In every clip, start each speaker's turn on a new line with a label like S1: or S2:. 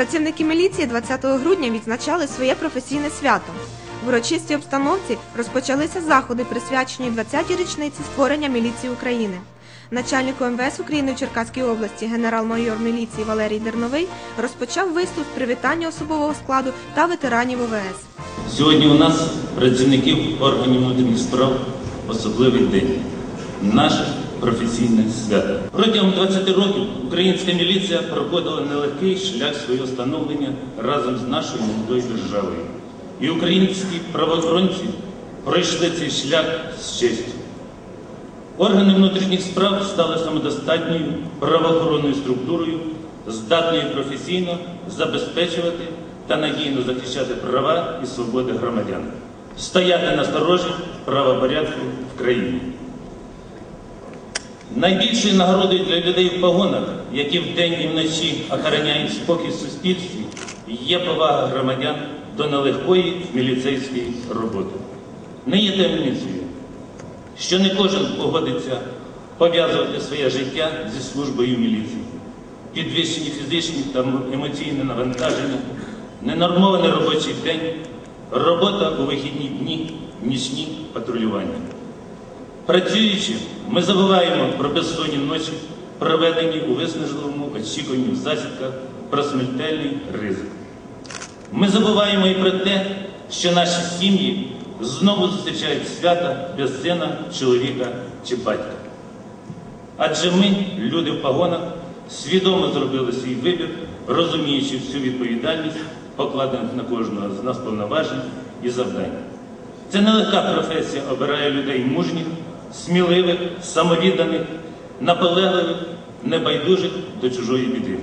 S1: Працівники міліції 20 грудня відзначали своє професійне свято. В урочистій обстановці розпочалися заходи, присвячені 20-й річниці створення міліції України. Начальник ОМВС України у Черкаській області генерал-майор міліції Валерій Дерновий розпочав виступ привітання особового складу та ветеранів ОВС.
S2: Сьогодні у нас, працівників органів внутрішніх справ, особливий день. Наше професійне свято. Протягом 20 років українська міліція проходила нелегкий шлях свого становлення разом з нашою молодою державою. І українські правоохоронці пройшли цей шлях з честю. Органи внутрішніх справ стали самодостатньою правоохоронною структурою, здатною професійно забезпечувати та надійно захищати права і свободи громадян, стояти на сторожі правопорядку в країні. Найбільшою нагородою для людей в погонах, які вдень і вночі охороняють спокій в суспільстві, є повага громадян до нелегкої міліцейської роботи. Не є таємницею, що не кожен погодиться пов'язувати своє життя зі службою міліції. Підвищені фізичні та емоційне навантаження, ненормований робочий день, робота у вихідні дні, нічні патрулювання. Працюючи, ми забуваємо про безсонні ночі, проведені у виснажливому очікуванні в засідках про смертельний ризик. Ми забуваємо і про те, що наші сім'ї знову зустрічають свята без сина, чоловіка чи батька. Адже ми, люди в погонах, свідомо зробили свій вибір, розуміючи всю відповідальність, покладених на кожного з нас повноважень і завдань. Це нелегка професія обирає людей мужніх, сміливих, самовідданих, наполегливих, небайдужих до чужої біди.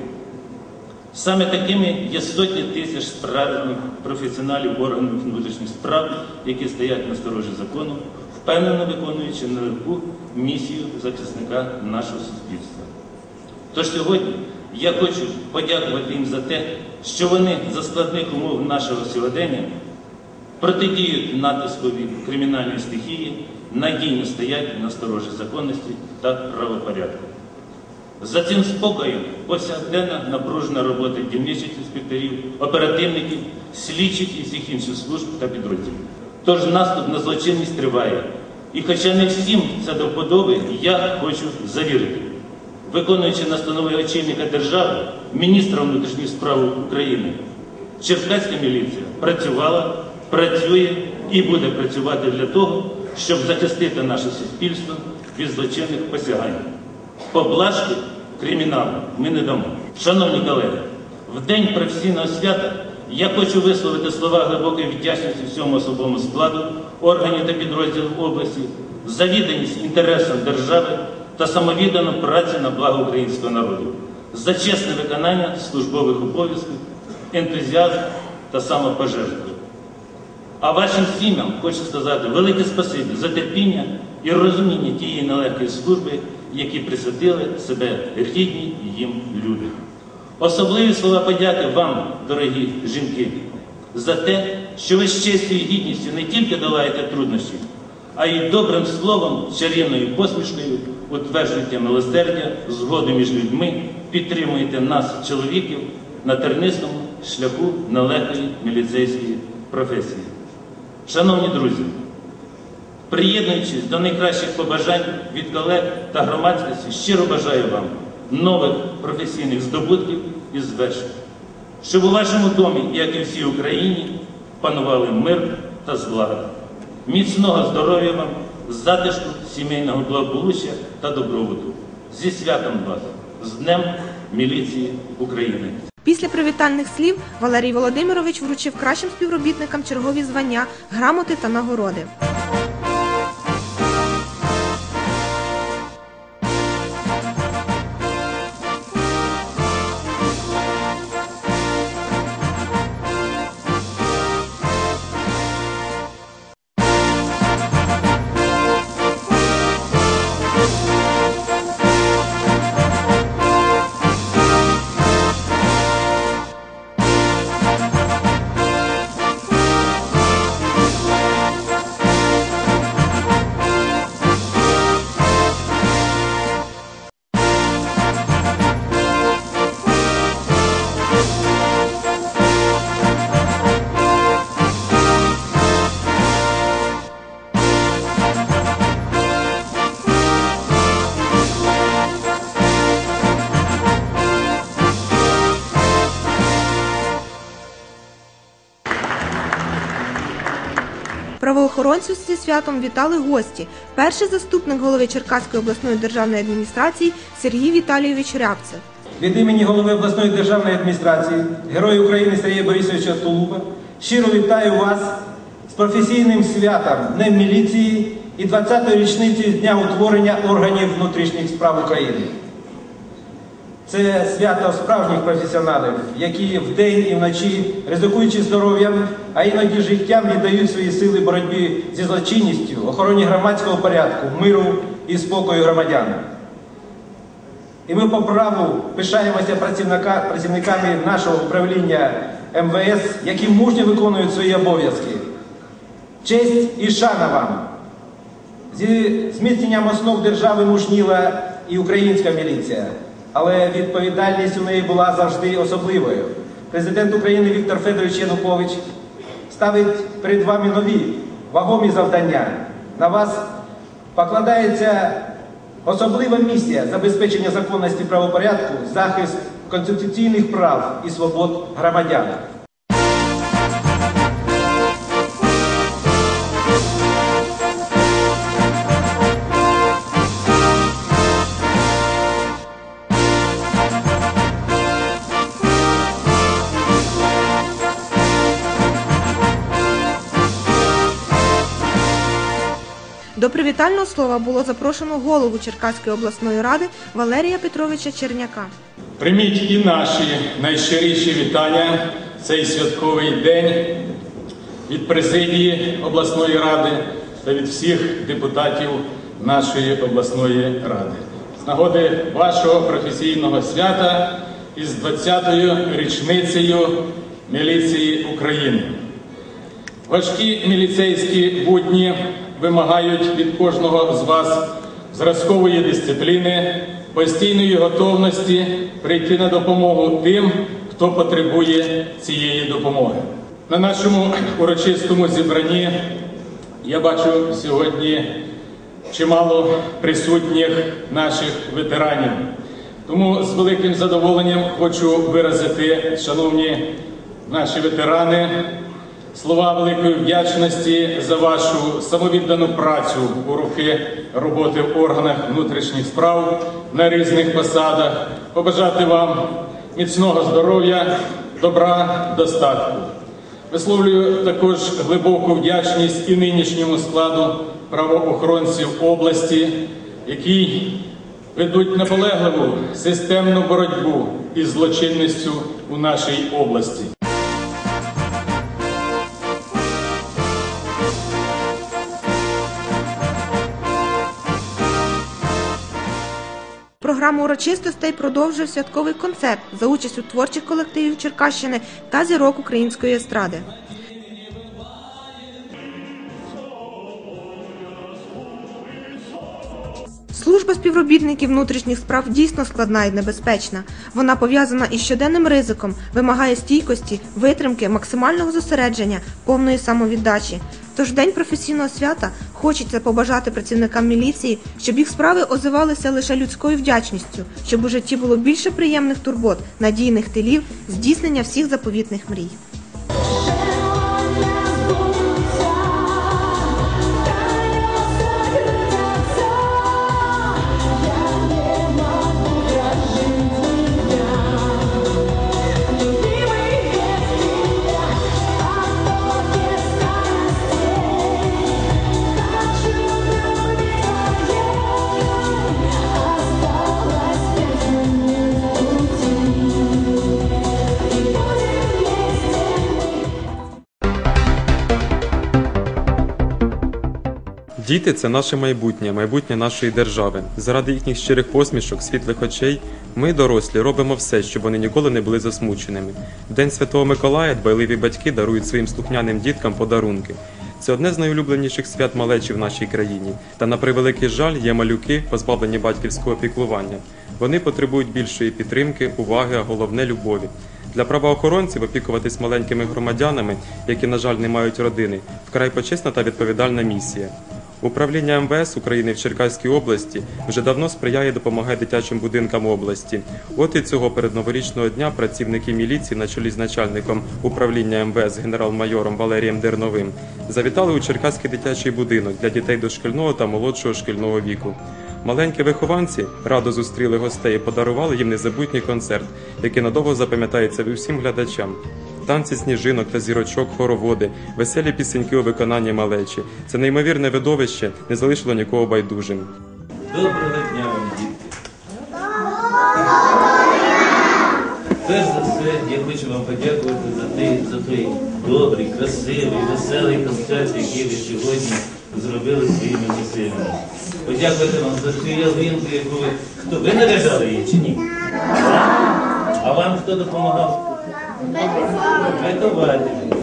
S2: Саме такими є сотні тисяч справжніх професіоналів органів внутрішніх справ, які стоять на сторожі закону, впевнено виконуючи нелегку місію захисника нашого суспільства. Тож сьогодні я хочу подякувати їм за те, що вони за складних умов нашого сьогодення протидіють натискові кримінальної стихії, надійно стоять на сторожі законності та правопорядку. За цим спокоєм повсякденна напружена робота дільничих інспекторів, оперативників, слідчих і всіх інших служб та підрозділів. Тож наступ на злочинність триває. І хоча не всім це до вподоби, я хочу завірити, виконуючи настанови очільника держави, міністра внутрішніх справ України, Черкаська міліція працювала, працює і буде працювати для того, щоб захистити наше суспільство від злочинних посягань. Поблажки криміналу ми не дамо. Шановні колеги, в день професійного свята я хочу висловити слова глибокої вдячності всьому особовому складу, органів та підрозділів області, за відданість інтересам держави та самовіддану працю на благо українського народу, за чесне виконання службових обов'язків, ентузіазм та самопожертву. А вашим сім'ям хочу сказати велике спасибі за терпіння і розуміння тієї нелегкої служби, які присвятили себе рідні їм люди. Особливі слова подяки вам, дорогі жінки, за те, що ви з честю і гідністю не тільки долаєте труднощі, а й добрим словом, чарівною посмішкою утверджуєте милосердя, згоду між людьми, підтримуєте нас, чоловіків, на тернистому шляху нелегкої міліцейської професії. Шановні друзі, приєднуючись до найкращих побажань від колег та громадськості, щиро бажаю вам нових професійних здобутків і звершень, щоб у вашому домі, як і всій Україні, панували мир та злагода. Міцного здоров'я вам, затишку, сімейного благополуччя та добробуту. Зі святом вас, з Днем міліції України.
S1: Після привітальних слів Валерій Володимирович вручив кращим співробітникам чергові звання, грамоти та нагороди. Правоохоронців зі святом вітали гості. Перший заступник голови Черкаської обласної державної адміністрації Сергій Віталійович Рябцев.
S3: Від імені голови обласної державної адміністрації, Героя України Сергія Борисовича Тулуба, щиро вітаю вас з професійним святом Днем міліції і 20-ї річниці дня утворення органів внутрішніх справ України. Це свято справжніх професіоналів, які вдень і вночі, ризикуючи здоров'ям, а іноді життям віддають свої сили боротьбі зі злочинністю, охороні громадського порядку, миру і спокою громадян. І ми по праву пишаємося працівника, працівниками нашого управління МВС, які мужньо виконують свої обов'язки. Честь і шана вам! Зі зміцненням основ держави мужніла і українська міліція, але відповідальність у неї була завжди особливою. Президент України Віктор Федорович Янукович ставить перед вами нові вагомі завдання. На вас покладається особлива місія забезпечення законності правопорядку, захист конституційних прав і свобод громадян.
S1: Привітального слова було запрошено голову Черкаської обласної ради Валерія Петровича Черняка.
S4: Прийміть і наші найщиріші вітання цей святковий день від президії обласної ради та від всіх депутатів нашої обласної ради. З нагоди вашого професійного свята із 20-ю річницею міліції України. Важкі міліцейські будні вимагають від кожного з вас зразкової дисципліни, постійної готовності прийти на допомогу тим, хто потребує цієї допомоги. На нашому урочистому зібранні я бачу сьогодні чимало присутніх наших ветеранів. Тому з великим задоволенням хочу виразити, шановні наші ветерани, слова великої вдячності за вашу самовіддану працю у роки роботи в органах внутрішніх справ на різних посадах, побажати вам міцного здоров'я, добра, достатку. Висловлюю також глибоку вдячність і нинішньому складу правоохоронців області, які ведуть наполегливу системну боротьбу із злочинністю у нашій області.
S1: Програму урочистостей продовжив святковий концерт за участю творчих колективів Черкащини та зірок української естради. Служба співробітників внутрішніх справ дійсно складна і небезпечна. Вона пов'язана із щоденним ризиком, вимагає стійкості, витримки, максимального зосередження, повної самовіддачі. Тож день професійного свята хочеться побажати працівникам міліції, щоб їх справи озивалися лише людською вдячністю, щоб у житті було більше приємних турбот, надійних тилів, здійснення всіх заповітних мрій.
S5: Діти це наше майбутнє, майбутнє нашої держави. Заради їхніх щирих посмішок, світлих очей, ми, дорослі, робимо все, щоб вони ніколи не були засмученими. В День Святого Миколая дбайливі батьки дарують своїм слухняним діткам подарунки. Це одне з найулюбленіших свят малечі в нашій країні. Та на превеликий жаль є малюки, позбавлені батьківського піклування. Вони потребують більшої підтримки, уваги, а головне любові. Для правоохоронців опікуватись маленькими громадянами, які, на жаль, не мають родини, вкрай почесна та відповідальна місія. Управління МВС України в Черкаській області вже давно сприяє допомагає дитячим будинкам області. От і цього передноворічного дня працівники міліції на чолі з начальником управління МВС генерал-майором Валерієм Дерновим завітали у Черкаський дитячий будинок для дітей дошкільного та молодшого шкільного віку. Маленькі вихованці радо зустріли гостей і подарували їм незабутній концерт, який надовго запам'ятається всім глядачам. Танці сніжинок та зірочок, хороводи, веселі пісеньки у виконанні малечі. Це неймовірне видовище не залишило нікого байдужим.
S2: Доброго дня вам, дітки. Перш за все, я хочу вам подякувати за той, за той добрий, красивий, веселий концерт, який ви сьогодні зробили своїми зусиллями. Подякувати вам за ту ялинку, яку ви. Хто? Ви наряжали її чи ні? А вам хто допомагав? Вихователі.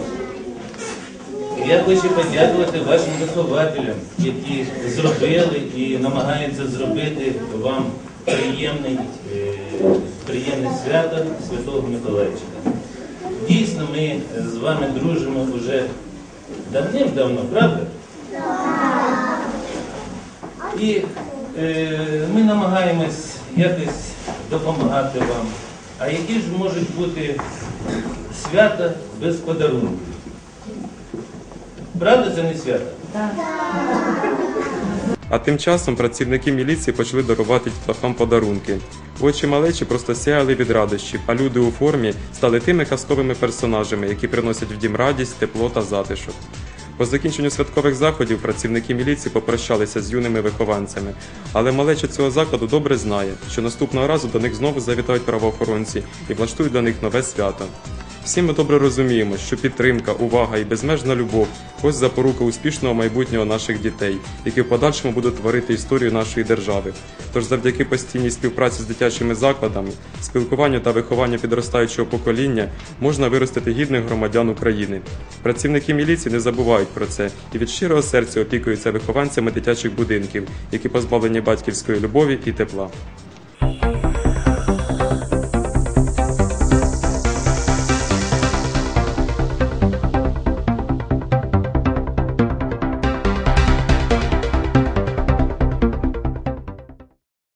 S2: Я хочу подякувати вашим вихователям, які зробили і намагаються зробити вам приємний, е, приємне свято Святого Миколайчика. Дійсно, ми з вами дружимо вже давним-давно, правда? І е, ми намагаємось якось допомагати вам. А які ж можуть бути свята без подарунків? Правда, це не свято?
S5: А тим часом працівники міліції почали дарувати дітлахам подарунки. Очі малечі просто сяяли від радощів, а люди у формі стали тими казковими персонажами, які приносять в дім радість, тепло та затишок. По закінченню святкових заходів працівники міліції попрощалися з юними вихованцями, але малеча цього закладу добре знає, що наступного разу до них знову завітають правоохоронці і влаштують для них нове свято. Всі ми добре розуміємо, що підтримка, увага і безмежна любов ось запорука успішного майбутнього наших дітей, які в подальшому будуть творити історію нашої держави. Тож завдяки постійній співпраці з дитячими закладами, спілкуванню та вихованню підростаючого покоління можна виростити гідних громадян України. Працівники міліції не забувають про це і від щирого серця опікуються вихованцями дитячих будинків, які позбавлені батьківської любові і тепла.